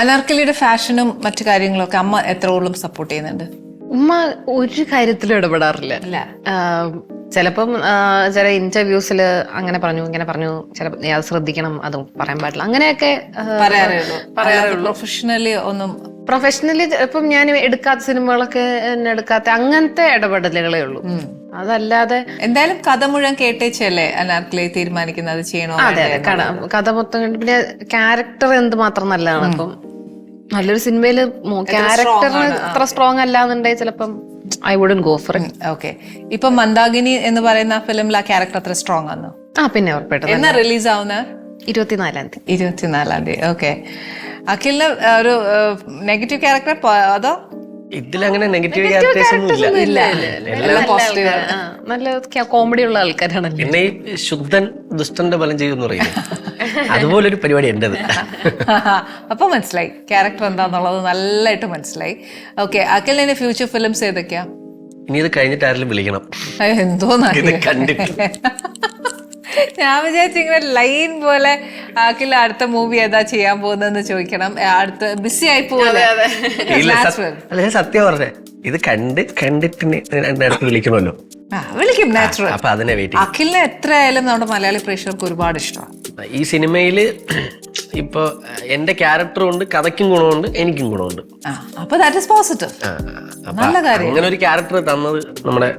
അനാർക്കലിയുടെ ഫാഷനും മറ്റു കാര്യങ്ങളൊക്കെ അമ്മ എത്രയോളം സപ്പോർട്ട് ചെയ്യുന്നുണ്ട്? ഉമ്മ ഒരു കാര്യത്തിലും ഇടപെടാറില്ല. ചിലപ്പം ചില ഇന്റർവ്യൂസിൽ അങ്ങനെ പറഞ്ഞു ഇങ്ങനെ പറഞ്ഞു ചിലപ്പോൾ നീ അത് ശ്രദ്ധിക്കണം അത് പറയാൻ പാടില്ല. അങ്ങനെയൊക്കെ പ്രൊഫഷണലി ഒന്നും പ്രൊഫഷണലി ഇപ്പം ഞാൻ എടുക്കാത്ത സിനിമകളൊക്കെ എടുക്കാത്ത അങ്ങനത്തെ ഇടപെടലുകളേ ഉള്ളൂ. അതല്ലാതെ എന്തായാലും കഥ മുഴുവൻ കേട്ടേച്ചല്ലേ അനാർക്കിലെ തീരുമാനിക്കുന്നത് ചെയ്യണോ അതെ അതെ. കഥ മൊത്തം കണ്ട് പിന്നെ ക്യാരക്ടർ എന്ത് മാത്രം നല്ലതാണ് അപ്പം. നല്ലൊരു സിനിമയിൽ ക്യാരക്ടറിന് അത്ര സ്ട്രോങ് അല്ലാന്നുണ്ടെങ്കിൽ ചിലപ്പം I wouldn't go for okay ഇപ്പൊ മന്ദാഗിനി എന്ന് പറയുന്ന ഫിലിമിൽ ആ ക്യാരക്ടർ അത്ര സ്ട്രോങ് ആണ് ആ പിന്നെ ഉറപ്പായിട്ടും എന്നാ റിലീസ് ആവുന്ന? ഇരുപത്തിനാലാം തീയതി. ഇരുപത്തിനാലാം തീയതി ഓക്കെ അഖിലിന് ഒരു നെഗറ്റീവ് ക്യാരക്ടർ അതോ? ഇതിലങ്ങനെ നെഗറ്റീവ് ക്യാരക്ടേഴ്സ് ഒന്നും ഇല്ല. നല്ല കോമഡി ഉള്ള ആൾക്കാരാണല്ലോ? ഈ ശുദ്ധൻ ദുഷ്ടന്റെ ബലം ചെയ്യുമെന്ന് പറയുന്നത് അതുപോലെ ഒരു പരിപാടി എന്റെ അപ്പോൾ മനസ്സിലായി. ക്യാരക്ടർ എന്താന്നുള്ളത് നല്ലതായിട്ട് മനസ്സിലായി. ഓക്കെ അഖിലിന്റെ ഫ്യൂച്ചർ ഫിലിംസ് ഏതൊക്കെയാ? ഇനി ഇത് കഴിഞ്ഞിട്ട് ആരെങ്കിലും വിളിക്കണം. എന്തോ ഇത് കണ്ടിട്ട്. ഞാൻ വിചാരിച്ചു ഇങ്ങനെ ലൈൻ പോലെ അഖിൽ അടുത്ത മൂവി ഏതാ ചെയ്യാൻ പോകുന്നതെന്ന് ചോദിക്കണം. അടുത്ത ബിസി ആയി പോകുന്നത് സത്യം അല്ല സത്യം പറഞ്ഞേ. ഇത് കണ്ട് കണ്ടിട്ട് വിളിക്കണമല്ലോ. വിളിക്കും നാച്ചുറൽ അപ്പൊ അതിനെ വെയിറ്റ് അഖിലിനെ എത്രയായാലും നമ്മുടെ മലയാളി പ്രേക്ഷകർക്ക് ഒരുപാട് ഇഷ്ടമാണ്. ഈ സിനിമയിൽ ഇപ്പൊ എന്റെ ക്യാരക്ടറും ഉണ്ട് കഥയ്ക്കും ഗുണമുണ്ട് എനിക്കും ഗുണമുണ്ട്. അപ്പൊ ദാറ്റ് ഇസ് പോസിറ്റീവ് നല്ല കാര്യം. അങ്ങനെ ഒരു ക്യാരക്ടർ തന്നത് നമ്മുടെ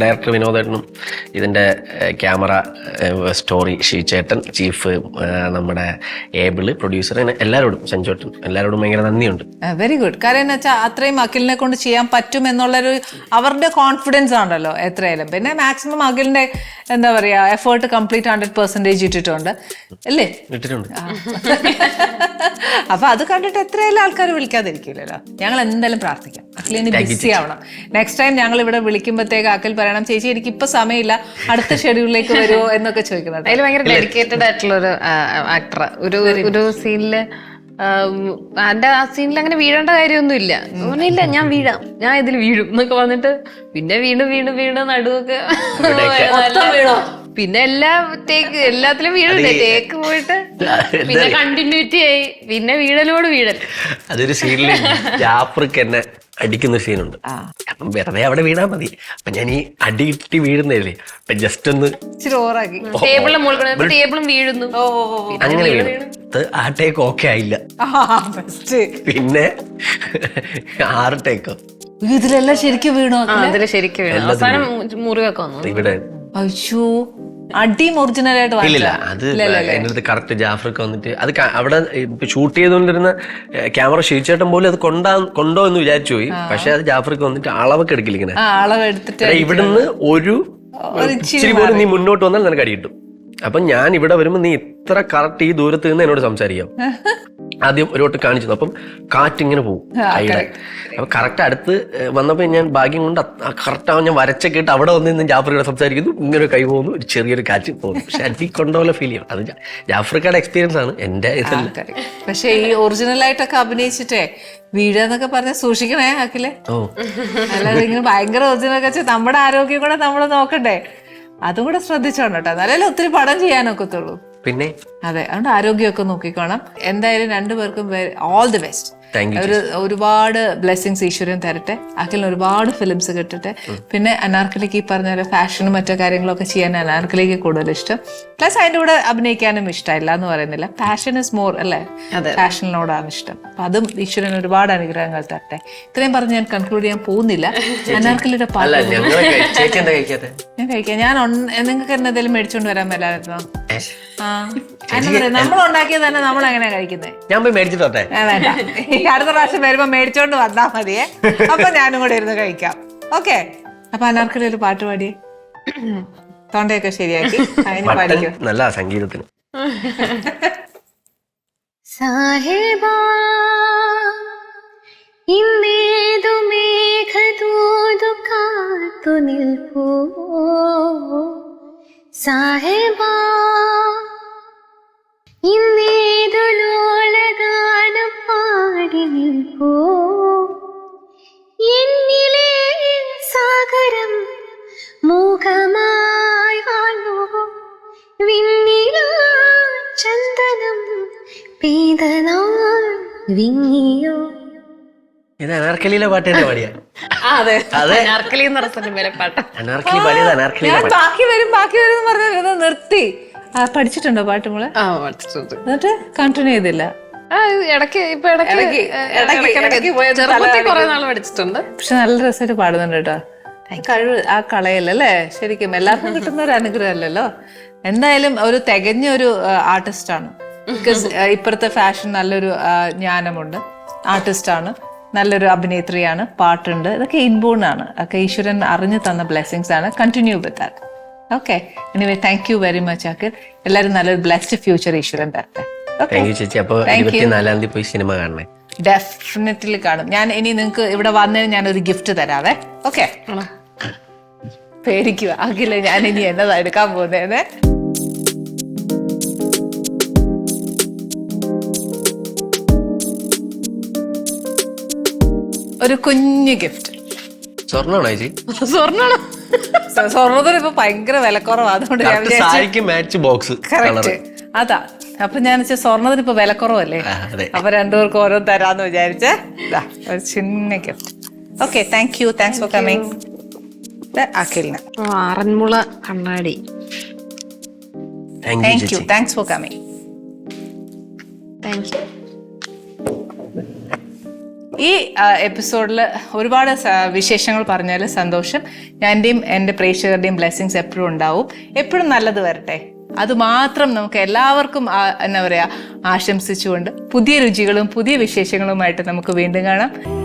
ഡയറക്ടർ വിനോദേട്ടനും ഇതിന്റെ ക്യാമറ സ്റ്റോറി ഷീചേട്ടൻ ചീഫ് നമ്മുടെ ഏബിൾ പ്രൊഡ്യൂസർ എല്ലാവരോടും സഞ്ജോട്ടൻ എല്ലാവരോടും ഭയങ്കര നന്ദിയുണ്ട്. വെരി ഗുഡ് കാര്യം എന്ന് വെച്ചാൽ അത്രയും അഖിലിനെ കൊണ്ട് ചെയ്യാൻ പറ്റും എന്നുള്ളൊരു അവരുടെ കോൺഫിഡൻസ് ആണല്ലോ എത്രയായാലും. പിന്നെ മാക്സിമം അഖിലിന്റെ എന്താ പറയാ എഫേർട്ട് കംപ്ലീറ്റ് ഹൺഡ്രഡ് പെർസെന്റേജ് ഇട്ടിട്ടുണ്ട്. അല്ലേ? ഇട്ടിട്ടുണ്ട്. അപ്പൊ അത് കണ്ടിട്ട് എത്രയായാലും ആൾക്കാർ വിളിക്കാതിരിക്കില്ലല്ലോ. ഞങ്ങൾ എന്തായാലും പ്രാർത്ഥിക്കാം അഖിലിന് ബിസി ആവണം. നെക്സ്റ്റ് ടൈം ഞങ്ങൾ ഇവിടെ വിളിക്കുമ്പോഴത്തേക്ക് അഖിൽ പറയണം ചേച്ചി എനിക്ക് ഇപ്പൊ സമയമില്ല. അടുത്ത ഷെഡ്യൂളിലേക്ക് വരുമോ എന്നൊക്കെ ചോദിക്കുന്നത്. അതിൽ ഭയങ്കര ഡെഡിക്കേറ്റഡ് ആയിട്ടുള്ള ഒരു ആക്ടർ ഒരു ഒരു സീനിൽ എന്റെ ആ സീനിൽ അങ്ങനെ വീഴേണ്ട കാര്യമൊന്നും ഇല്ല ഒന്നുമില്ല ഞാൻ വീഴാം. ഞാൻ ഇതിൽ വീഴും. എന്നൊക്കെ വന്നിട്ട് പിന്നെ വീണ് വീണ് വീണ് നടുവൊക്കെ പിന്നെ എല്ലാ ടേക്ക് എല്ലാത്തിലും വീഴണ്ടേ ടേക്ക് പോയിട്ട് പിന്നെ കണ്ടിന്യൂറ്റി ആയി. പിന്നെ വീടലോട് വീടൽ. അതൊരു സീനിൽ ജാഫർക്ക് എന്നെ അടിക്കുന്ന സീനുണ്ട് അപ്പം വെറുതെ അവിടെ വീണാ മതി. അപ്പൊ ഞാൻ ഈ അടി കിട്ടി വീഴുന്നതല്ലേ അപ്പൊ ജസ്റ്റ് ഒന്ന് ഇച്ചിരി ഓറാക്കി ടേബിളിന്റെ മുകളിൽ ടേബിളും വീഴുന്നു. അങ്ങനെ വീണു. അത് ആ ടേക്ക് ഓക്കെ ആയില്ല. പിന്നെ ആറ് ടേക്ക് ഇതിലെല്ലാം ശരിക്കും വീണോ? അതിൽ ശരിക്കും വീണു. അവസാനം മുറിവൊക്കെ വന്നു. ഇവിടെ അയ്യോ. അടിയും ഒറിജിനൽ ആയിട്ട് ഇല്ലില്ല? അത് എന്റെ അടുത്ത് കറക്റ്റ് ജാഫർക്ക് വന്നിട്ട് അത് ക- അവിടെ ഷൂട്ട് ചെയ്തുകൊണ്ടിരുന്ന ക്യാമറ ഷീച്ചേട്ടൻ പോലും അത് കൊണ്ടാ കൊണ്ടോ എന്ന് വിചാരിച്ചു പോയി. പക്ഷെ അത് ജാഫർക്ക് വന്നിട്ട് അളവൊക്കെ എടുക്കില്ല ആ അളവ് എടുത്തിട്ട് എടാ, ഇവിടുന്ന് ഒരു ഒരു ഇച്ചിരി ഇച്ചിരി പോലും നീ മുന്നോട്ട് വന്നാൽ നിനക്ക് അടി കിട്ടും. അപ്പൊ ഞാൻ ഇവിടെ വരുമ്പോ നീ ഇത്ര കറക്റ്റ് ഈ ദൂരത്ത് നിന്ന് എന്നോട് സംസാരിക്കാം. ആദ്യം ഒരു വട്ടം കാണിച്ചു. അപ്പം കാറ്റ് ഇങ്ങനെ പോകും കൈയുടെ അപ്പൊ കറക്റ്റ് അടുത്ത് വന്നപ്പോൾ വന്നപ്പോ ഞാൻ ഭാഗ്യം കൊണ്ട് കറക്റ്റ് ഞാൻ വരച്ചൊക്കെ കേട്ട് അവിടെ വന്ന് നിന്ന് ജാഫ്രിയുടെ സംസാരിക്കുന്നു. ഇങ്ങനെ ഒരു കൈ പോകുന്നു ഒരു ചെറിയൊരു കാറ്റ് പോകുന്നു. പക്ഷെ എനിക്ക് കൊണ്ടുപോലെ ഫീൽ ചെയ്യും അത് ജാഫ്രിക്കയുടെ എക്സ്പീരിയൻസ് ആണ്. എന്റെ ഇതല്ല. പക്ഷേ ഈ ഒറിജിനൽ ആയിട്ടൊക്കെ അഭിനയിച്ചിട്ടേ വീഴെന്നൊക്കെ പറഞ്ഞ സൂക്ഷിക്കണേ ആക്കിലെ ഓ. അല്ലാതെ ഇങ്ങനെ ഭയങ്കര ഒറിജിനൽ വെച്ചാൽ നമ്മുടെ ആരോഗ്യം കൂടെ നമ്മൾ നോക്കണ്ടേ? അതും കൂടെ ശ്രദ്ധിച്ചോണ്ടോ എന്നാലല്ലേ ഒത്തിരി പടം ചെയ്യാനൊക്കത്തുള്ളൂ. പിന്നെ? അതെ അതുകൊണ്ട് ആരോഗ്യമൊക്കെ നോക്കിക്കോണം. എന്തായാലും രണ്ടുപേർക്കും ഓൾ ദി ബെസ്റ്റ് ഒരു ഒരുപാട് ബ്ലെസ്സിങ്സ് ഈശ്വരൻ തരട്ടെ. അഖിലിന് ഒരുപാട് ഫിലിംസ് കിട്ടട്ടെ. പിന്നെ അനാർക്കലിക്ക് ഈ പറഞ്ഞ പോലെ ഫാഷനും മറ്റു കാര്യങ്ങളൊക്കെ ചെയ്യാൻ അനാർക്കലിക്ക് കൂടുതൽ ഇഷ്ടം. പ്ലസ് അതിന്റെ കൂടെ അഭിനയിക്കാനും ഇഷ്ടമില്ല എന്ന് പറയുന്നില്ല. ഫാഷൻ ഇസ് മോർ അല്ലേ? ഫാഷനിനോടാണ് ഇഷ്ടം. അപ്പൊ അതും ഈശ്വരൻ ഒരുപാട് അനുഗ്രഹങ്ങൾ തരട്ടെ. ഇത്രയും പറഞ്ഞ് ഞാൻ കൺക്ലൂഡ് ചെയ്യാൻ പോകുന്നില്ല. അനാർക്കലിയുടെ അല്ല പാട്ട് ഞാൻ കഴിക്കാം. ഞാൻ നിങ്ങൾക്ക് എന്തെങ്കിലും മേടിച്ചോണ്ട് വരാൻ മേലായിരുന്നോ? നമ്മൾ ഉണ്ടാക്കിയത് തന്നെ നമ്മൾ എങ്ങനെയാ കഴിക്കുന്നത് ഞാൻ പോയി മേടിച്ചിട്ട് വരട്ടെ. വേണ്ട. ഈ അടുത്ത പ്രാവശ്യം വരുമ്പോ മേടിച്ചോണ്ട് വന്നാ മതിയേ. അപ്പൊ ഞാനും കൂടെ ഇരുന്ന് കഴിക്കാം. ഓക്കെ. അപ്പൊ അനാർക്കലി ഒരു പാട്ട് പാടി. തൊണ്ടയൊക്കെ ശരിയാക്കി. അതിന് നല്ല സംഗീതത്തിന്. സാഹിബാ ഇന്നേതു മേഘദൂതു കാത്തു നിൽപ്പൂ സാഹിബാ ഇത് അനാർക്കലിയിലെ പാട്ട് തന്നെ പാടിയ അതെ. അതെ. അനാർക്കലി എന്ന് പറഞ്ഞ സിനിമയിലെ പാട്ട്. അനാർക്കലി പാടിയത് അനാർക്കലിയിലെ ഞാൻ പാട്ട്. ബാക്കി വരും ബാക്കി വരും എന്ന് പറഞ്ഞത് നിർത്തി. ആ പഠിച്ചിട്ടുണ്ടോ പാട്ട് മോളെ? ആ പഠിച്ചിട്ടുണ്ട്. എന്നിട്ട് കണ്ടിന്യൂ ചെയ്തില്ല. ആ ഇടയ്ക്ക് ഇപ്പൊ ഇടയ്ക്ക് ചെറുപ്പത്തിൽ കുറെ നാൾ പഠിച്ചിട്ടുണ്ട്. പക്ഷെ നല്ല രസമായിട്ട് പാടുന്നുണ്ട് കേട്ടോ. കഴിവ് ആ കളയല്ലേ ശരിക്കും എല്ലാവർക്കും കിട്ടുന്ന ഒരു അനുഗ്രഹം അല്ലല്ലോ എന്തായാലും ഒരു തികഞ്ഞ ഒരു ആർട്ടിസ്റ്റ് ആണ്. ബിക്കോസ് ഇപ്പോഴത്തെ ഫാഷൻ നല്ലൊരു ജ്ഞാനമുണ്ട്. ആർട്ടിസ്റ്റാണ് ആണ്. നല്ലൊരു അഭിനേത്രിയാണ്. പാട്ടുണ്ട്. ഇതൊക്കെ ഇൻബോൺ ആണ്. ഒക്കെ ഈശ്വരൻ അറിഞ്ഞു തന്ന ബ്ലെസ്സിങ്സ് ആണ്. Continue with that okay anyway thank you very much Akhil എല്ലാവരും നല്ലൊരു ബ്ലെസ്ഡ് ഫ്യൂച്ചർ ഈശ്വരൻ തരട്ടെ. പോയി സിനിമ കാണണേ. ഡെഫിനറ്റ്ലി കാണും. ഞാൻ ഇനി നിങ്ങൾക്ക് ഇവിടെ വന്നതിന് ഞാൻ ഒരു ഗിഫ്റ്റ് തരാവേ ഓക്കെ പേടിക്കുക അഖില ഞാൻ ഇനി എന്നതാ എടുക്കാൻ പോകുന്നേന്ന് ഒരു കുഞ്ഞു ഗിഫ്റ്റ് സ്വർണമാണോ ചേച്ചി? സ്വർണ സ്വർണത്തിന് ഇപ്പൊ ഭയങ്കര വിലക്കുറവാണ് അതുകൊണ്ട് ഞാൻ കറക്റ്റ് സാരിക്ക് മാച്ച് ബോക്സ് കറക്റ്റ് അതാ. അപ്പൊ ഞാൻ വെച്ചാൽ സ്വർണത്തിന് ഇപ്പൊ വിലക്കുറവല്ലേ? അതെ. അപ്പൊ രണ്ടുപേർക്കും ഓരോ തരാന്ന് വിചാരിച്ചേ. ദാ, ഒരു ചിന്ന gift okay thank you thanks for coming അഖിലിന്. Aranmula കണ്ണാടി. താങ്ക് യു താങ്ക് യു ചേച്ചി. Thanks for coming thank you ഈ എപ്പിസോഡിൽ ഒരുപാട് വിശേഷങ്ങൾ പറഞ്ഞാൽ സന്തോഷം. ഞാന്റെയും എന്റെ പ്രേക്ഷകരുടെയും ബ്ലെസ്സിങ്സ് എപ്പോഴും ഉണ്ടാവും. എപ്പോഴും നല്ലത് വരട്ടെ. അത് മാത്രം നമുക്ക് എല്ലാവർക്കും എന്താ പറയുക ആശംസിച്ചുകൊണ്ട് പുതിയ രുചികളും പുതിയ വിശേഷങ്ങളുമായിട്ട് നമുക്ക് വീണ്ടും കാണാം.